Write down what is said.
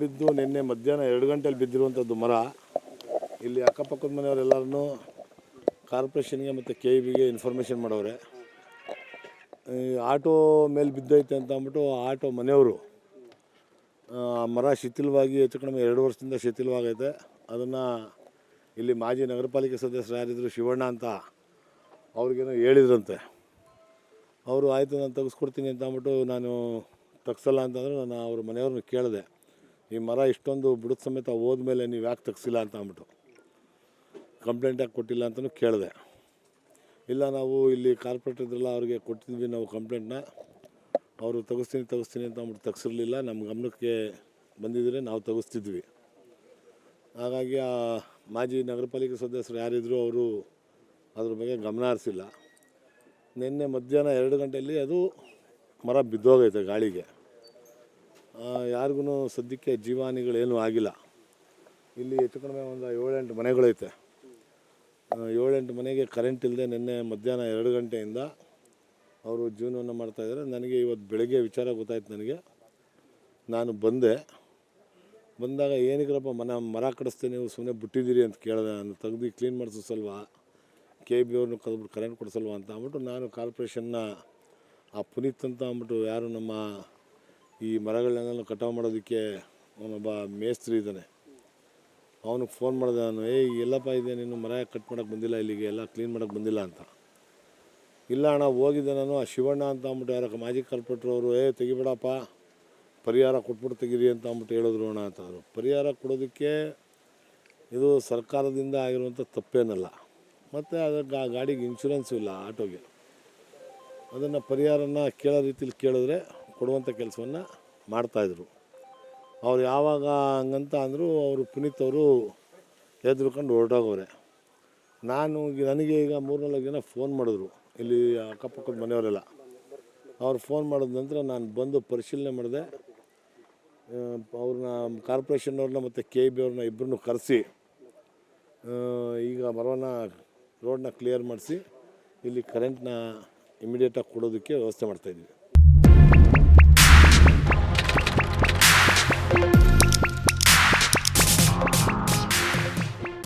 ಬಿದ್ದು ನಿನ್ನೆ ಮಧ್ಯಾಹ್ನ ಎರಡು ಗಂಟೆಯಲ್ಲಿ ಬಿದ್ದಿರುವಂಥದ್ದು ಮರ. ಇಲ್ಲಿ ಅಕ್ಕಪಕ್ಕದ ಮನೆಯವರೆಲ್ಲರೂ ಕಾರ್ಪೊರೇಷನ್ಗೆ ಮತ್ತು ಕೆ ಇ ಬಿಗೆ ಇನ್ಫಾರ್ಮೇಷನ್ ಮಾಡವ್ರೆ ಈ ಆಟೋ ಮೇಲೆ ಬಿದ್ದೈತೆ ಅಂತ ಅಂದ್ಬಿಟ್ಟು ಆಟೋ ಮನೆಯವರು ಮರ ಶಿಥಿಲವಾಗಿ ಹೆಚ್ಚು ಕಡಿಮೆ ಎರಡು ವರ್ಷದಿಂದ ಶಿಥಿಲವಾಗೈತೆ. ಅದನ್ನು ಇಲ್ಲಿ ಮಾಜಿ ನಗರ ಪಾಲಿಕೆ ಸದಸ್ಯರು ಯಾರಿದ್ರು ಶಿವಣ್ಣ ಅಂತ ಅವ್ರಿಗೇನೋ ಹೇಳಿದ್ರಂತೆ. ಅವರು ಆಯಿತು, ನಾನು ತೆಗೆಸ್ಕೊಡ್ತೀನಿ ಅಂತ ಅಂದ್ಬಿಟ್ಟು ನಾನು ತಗ್ಸಲ್ಲ ಅಂತಂದರೆ ನಾನು ಅವ್ರ ಮನೆಯವ್ರನ್ನ ಕೇಳಿದೆ. ಈ ಮರ ಇಷ್ಟೊಂದು ಬುಡದ ಸಮೇತ ಹೋದ್ಮೇಲೆ ನೀವು ಯಾಕೆ ತೆಗ್ಸಿಲ್ಲ ಅಂತ ಅಂದ್ಬಿಟ್ಟು ಕಂಪ್ಲೇಂಟ್ ಯಾಕೆ ಕೊಟ್ಟಿಲ್ಲ ಅಂತಲೂ ಕೇಳಿದೆ. ಇಲ್ಲ, ನಾವು ಇಲ್ಲಿ ಕಾರ್ಪೊರೇಟರ್ ಇದ್ರಲ್ಲ ಅವ್ರಿಗೆ ಕೊಟ್ಟಿದ್ವಿ ನಾವು ಕಂಪ್ಲೇಂಟ್ನ ಅವರು ತೆಗಿಸ್ತೀನಿ ತೆಗಿಸ್ತೀನಿ ಅಂತ ಅಂದ್ಬಿಟ್ಟು ತೆಗ್ಸಿರ್ಲಿಲ್ಲ. ನಮ್ಮ ಗಮನಕ್ಕೆ ಬಂದಿದ್ದರೆ ನಾವು ತೆಗಿಸ್ತಿದ್ವಿ. ಹಾಗಾಗಿ ಆ ಮಾಜಿ ನಗರ ಪಾಲಿಕೆ ಸದಸ್ಯರು ಯಾರಿದ್ರು ಅವರು ಅದ್ರ ಬಗ್ಗೆ ಗಮನ ಹರಿಸಿಲ್ಲ. ನಿನ್ನೆ ಮಧ್ಯಾಹ್ನ ಎರಡು ಗಂಟೆಯಲ್ಲಿ ಅದು ಮರ ಬಿದ್ದೋಗೈತೆ ಗಾಳಿಗೆ. ಯಾರಿಗೂ ಸದ್ಯಕ್ಕೆ ಜೀವಾನಿಗಳೇನೂ ಆಗಿಲ್ಲ. ಇಲ್ಲಿ ಹೆಚ್ಚು ಕಡಿಮೆ ಒಂದು ಏಳೆಂಟು ಮನೆಗಳೈತೆ. ಏಳೆಂಟು ಮನೆಗೆ ಕರೆಂಟ್ ಇಲ್ಲದೆ ನಿನ್ನೆ ಮಧ್ಯಾಹ್ನ ಎರಡು ಗಂಟೆಯಿಂದ ಅವರು ಜೀವನವನ್ನು ಮಾಡ್ತಾಯಿದ್ದಾರೆ ನನಗೆ ಇವತ್ತು ಬೆಳಗ್ಗೆ ವಿಚಾರ ಗೊತ್ತಾಯ್ತು ನನಗೆ. ನಾನು ಬಂದೆ. ಬಂದಾಗ ಏನಿಗ್ರಪ್ಪ ಮನ ಮರ ಕಡಿಸ್ತೆ ನೀವು ಸುಮ್ಮನೆ ಬಿಟ್ಟಿದ್ದೀರಿ ಅಂತ ಕೇಳಿದೆ. ನಾನು ತೆಗ್ದು ಕ್ಲೀನ್ ಮಾಡಿಸಲ್ವಾ ಕೆ ಬಿ ಅವ್ರನ್ನ ಕರೆದ್ಬಿಟ್ಟು ಕರೆಂಟ್ ಕೊಡಿಸಲ್ವಾ ಅಂತ ಅಂದ್ಬಿಟ್ಟು ನಾನು ಕಾರ್ಪೊರೇಷನ್ನ ಆ ಪುನೀತ್ ಅಂತ ಅಂದ್ಬಿಟ್ಟು ಯಾರು ನಮ್ಮ ಈ ಮರಗಳನ್ನೆಲ್ಲ ಕಟಾವು ಮಾಡೋದಕ್ಕೆ ಅವನೊಬ್ಬ ಮೇಸ್ತ್ರಿ ಇದ್ದಾನೆ. ಅವನಿಗೆ ಫೋನ್ ಮಾಡಿದೆ ನಾನು ಏಯ್ ಎಲ್ಲಪ್ಪ ಇದೆ, ನೀನು ಮರ ಕಟ್ ಮಾಡೋಕ್ಕೆ ಬಂದಿಲ್ಲ, ಇಲ್ಲಿಗೆ ಎಲ್ಲ ಕ್ಲೀನ್ ಮಾಡೋಕ್ಕೆ ಬಂದಿಲ್ಲ ಅಂತ. ಇಲ್ಲ ಅಣ್ಣ, ಹೋಗಿದ್ದೆ ನಾನು, ಆ ಶಿವಣ್ಣ ಅಂತ ಅಂದ್ಬಿಟ್ಟು ಯಾರಕ್ಕೆ ಮಾಜಿ ಅವರು, ಏ, ತೆಗಿಬೇಡಪ್ಪ, ಪರಿಹಾರ ಕೊಟ್ಬಿಟ್ಟು ತೆಗೀರಿ ಅಂತ ಅಂದ್ಬಿಟ್ಟು ಹೇಳಿದ್ರು ಅಣ್ಣ ಅಂತ ಅವರು. ಪರಿಹಾರ ಕೊಡೋದಕ್ಕೆ ಇದು ಸರ್ಕಾರದಿಂದ ಆಗಿರುವಂಥ ತಪ್ಪೇನಲ್ಲ. ಮತ್ತು ಅದಕ್ಕೆ ಆ ಗಾಡಿಗೆ ಇನ್ಶೂರೆನ್ಸು ಇಲ್ಲ, ಆಟೋಗೆ. ಅದನ್ನು ಪರಿಹಾರನ ಕೇಳೋ ರೀತಿಲಿ ಕೇಳಿದ್ರೆ ಕೊಡುವಂಥ ಕೆಲಸವನ್ನು ಮಾಡ್ತಾಯಿದ್ರು ಅವ್ರು ಯಾವಾಗ ಹಂಗಂತ ಅಂದರೂ ಅವರು ಪುನೀತ್ ಅವರು ಎದ್ರುಕೊಂಡು ಹೊರಟೋಗವ್ರೆ. ನಾನು ನನಗೆ ಈಗ ಮೂರ್ನಾಲ್ಕು ಜನ ಫೋನ್ ಮಾಡಿದ್ರು. ಇಲ್ಲಿ ಅಕ್ಕಪಕ್ಕದ ಮನೆಯವರೆಲ್ಲ. ಅವ್ರು ಫೋನ್ ಮಾಡಿದ ನಂತರ ನಾನು ಬಂದು ಪರಿಶೀಲನೆ ಮಾಡಿದೆ. ಅವ್ರನ್ನ ಕಾರ್ಪೊರೇಷನ್ನವ್ರನ್ನ ಮತ್ತು ಕೆ ಬಿ ಅವ್ರನ್ನ ಇಬ್ಬರನ್ನೂ ಕರೆಸಿ ಈಗ ಮರವನ್ನು ರೋಡನ್ನ ಕ್ಲಿಯರ್ ಮಾಡಿಸಿ, ಇಲ್ಲಿ ಕರೆಂಟ್ನ ಇಮಿಡಿಯೇಟಾಗಿ ಕೊಡೋದಕ್ಕೆ ವ್ಯವಸ್ಥೆ ಮಾಡ್ತಾಯಿದ್ವಿ